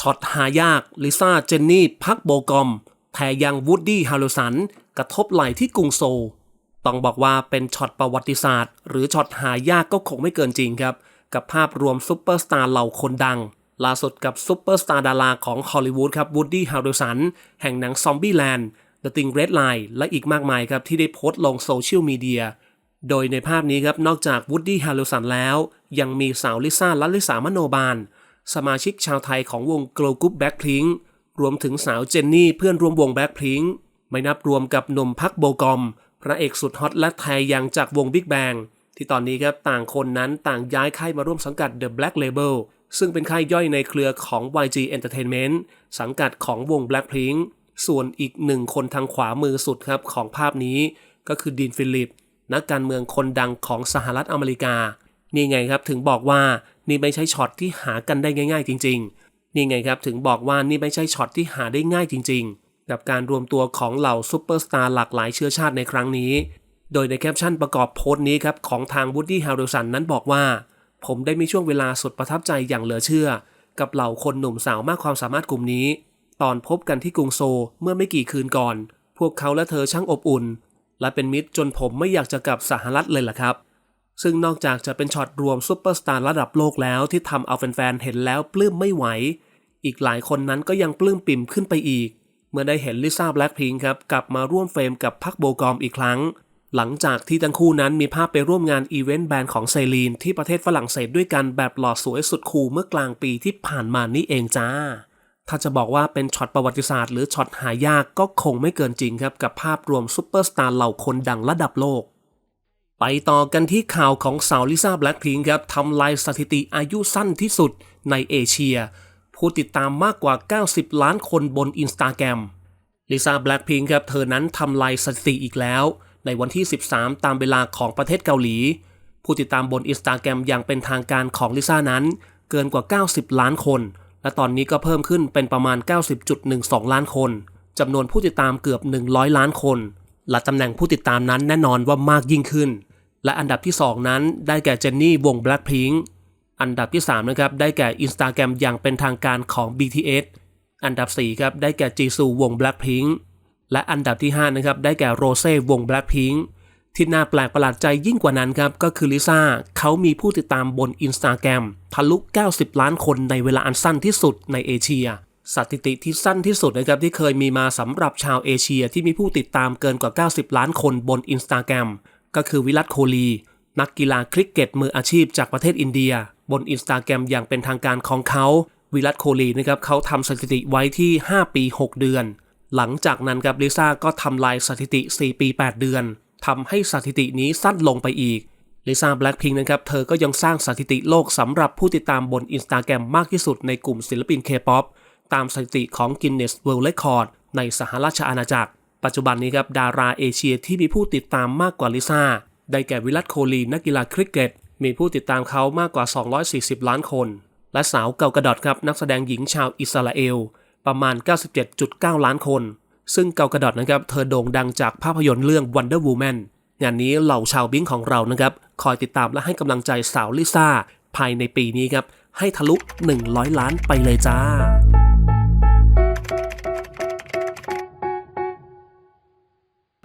ช็อตหายาก ลิซ่า เจนนี่ พักโบกอมแทยังวูดดี้ฮารุสัน กระทบไหลที่กรุงโซล ต้องบอกว่าเป็นช็อตประวัติศาสตร์ หรือช็อตหายากก็คงไม่เกินจริงครับ กับภาพรวมซุปเปอร์สตาร์เหล่าคนดัง ล่าสุดกับซุปเปอร์สตาร์ดาราของฮอลลีวูดครับวูดดี้ฮาริสัน แห่งหนังซอมบี้แลนด์ The Thing Red Line และอีกมากมายครับที่ได้โพสต์ลงโซเชียลมีเดียโดยในภาพนี้ครับนอกจากวูดดี้ฮาริสันแล้ว ยังมีสาวลิซ่าลัลิสามโนบาล สมาชิกชาวไทยของวง Glow Group Blackpink รวมถึงสาวเจนนี่เพื่อนร่วมวง Blackpink ไม่นับรวมกับหนุ่มพักโบกอม พระเอกสุดฮอตและไทยยังจากวง Big Bang ที่ตอนนี้ครับต่างคนนั้นต่างย้ายค่ายมาร่วมสังกัด The Black Label ซึ่งเป็นค่ายย่อยในเครือของ YG Entertainment สังกัดของวง Blackpink ส่วนอีกหนึ่งคนทางขวามือสุดครับของภาพนี้ ก็คือดีนฟิลิป นักการเมืองคนดังของสหรัฐอเมริกา นี่ไงครับถึงบอกว่า นี่ไม่ใช่ช็อตที่หากันได้ง่าย ๆ จริง ๆ นี่ไงครับถึงบอกว่านี่ไม่ใช่ช็อตที่หาได้ง่ายจริง ๆ กับการรวมตัวของเหล่าซูเปอร์สตาร์หลากหลายเชื้อชาติในครั้งนี้ โดยในแคปชั่นประกอบโพสต์นี้ครับของทางวูดดี้ฮาริสันนั้นบอกว่า ผมได้มีช่วงเวลาสุดประทับใจอย่างเหลือเชื่อ กับเหล่าคนหนุ่มสาวมากความสามารถกลุ่มนี้ ตอนพบกันที่กรุงโซลเมื่อไม่กี่คืนก่อน พวกเขาและเธอช่างอบอุ่น และเป็นมิตรจนผมไม่อยากจะกลับสหรัฐเลยล่ะครับ ซึ่งนอกจากจะเป็นช็อตรวมซุปเปอร์สตาร์ระดับโลกแล้วที่ทำเอาแฟนๆ เห็นแล้วปลื้มไม่ไหว อีกหลายคนนั้นก็ยังปลื้มปิ่มขึ้นไปอีก เมื่อได้เห็นลิซ่าแบล็คพิงครับกลับมาร่วมเฟรมกับพักโบกอมอีกครั้ง หลังจากที่ทั้งคู่นั้นมีภาพไปร่วมงานอีเวนต์แบรนด์ของเซรีนที่ประเทศฝรั่งเศสด้วยกันแบบหล่อสวยสุดคูลเมื่อกลางปีที่ผ่านมานี่เองจ้า ถ้าจะบอกว่าเป็นช็อตประวัติศาสตร์หรือช็อตหายากก็คงไม่เกินจริงครับกับภาพรวมซุปเปอร์สตาร์เหล่าคนดังระดับโลก ไปต่อกันที่ข่าวของสาวลิซ่าแบล็คพิงค์ครับทำลายสถิติอายุสั้นที่สุดในเอเชีย ผู้ติดตามมากกว่า 90 ล้านคนบนอินสตาแกรมลิซ่าแบล็คพิงค์ครับเธอนั้นทำลายสถิติอีกแล้ว ในวันที่ 13 ตามเวลาของประเทศเกาหลี ผู้ติดตามบนอินสตาแกรมอย่างเป็นทางการของลิซ่านั้น เกินกว่า 90 ล้านคน และตอนนี้ก็เพิ่มขึ้นเป็นประมาณ 90.12 ล้านคนจำนวนผู้ติดตามเกือบ 100 ล้านคน และตำแหน่งผู้ติดตามนั้นแน่นอนว่ามากยิ่งขึ้น และอันดับที่ 2 นั้นได้แก่เจนนี่วง Blackpink อันดับที่3นะครับได้แก่ Instagram อย่างเป็นทางการของ BTS อันดับ4ครับได้แก่จีซูวง Blackpink และอันดับที่5นะครับได้แก่โรเซ่วง Blackpink ที่น่าแปลกประหลาดใจยิ่งกว่านั้นครับก็คือลิซ่าเขามีผู้ติดตามบน Instagram ทะลุ 90 ล้านคนในเวลาอันสั้นที่สุดในเอเชียสถิติที่สั้นที่สุดนะครับที่เคยมีมาสำหรับชาวเอเชียที่มีผู้ติดตามเกินกว่า 90 ล้านคนบน Instagram ก็คือวิลัตโคลี นักกีฬาคริกเก็ตมืออาชีพจากประเทศอินเดีย บนอินสตาแกรมอย่างเป็นทางการของเขา วิลัตโคลีนะครับเขาทำสถิติไว้ที่ 5 ปี 6 เดือน หลังจากนั้นครับลิซ่าก็ทำลายสถิติ 4 ปี 8 เดือนทำให้สถิตินี้สั้นลงไปอีกลิซ่าแบล็คพิงนะครับ เธอก็ยังสร้างสถิติโลกสำหรับผู้ติดตามบนอินสตาแกรมมากที่สุดในกลุ่มศิลปินเคป๊อปตามสถิติของ Guinness World Record ในสหราชอาณาจักร ปัจจุบันนี้ครับดาราเอเชียที่มีผู้ติดตามมากกว่าลิซ่า ได้แก่วิลัตโคลีนักกีฬาคริกเก็ต มีผู้ติดตามเขามากกว่า 240 ล้านคน และสาวเกากระดอดครับนักแสดงหญิงชาวอิสราเอล ประมาณ 97.9 ล้านคน ซึ่งเกากระดอดนะครับเธอโด่งดังจากภาพยนตร์เรื่อง Wonder Woman งานนี้เหล่าชาวบิงของเรานะครับคอยติดตามและให้กำลังใจสาวลิซ่าภายในปีนี้ครับให้ทะลุ 100 ล้านไปเลยจ้า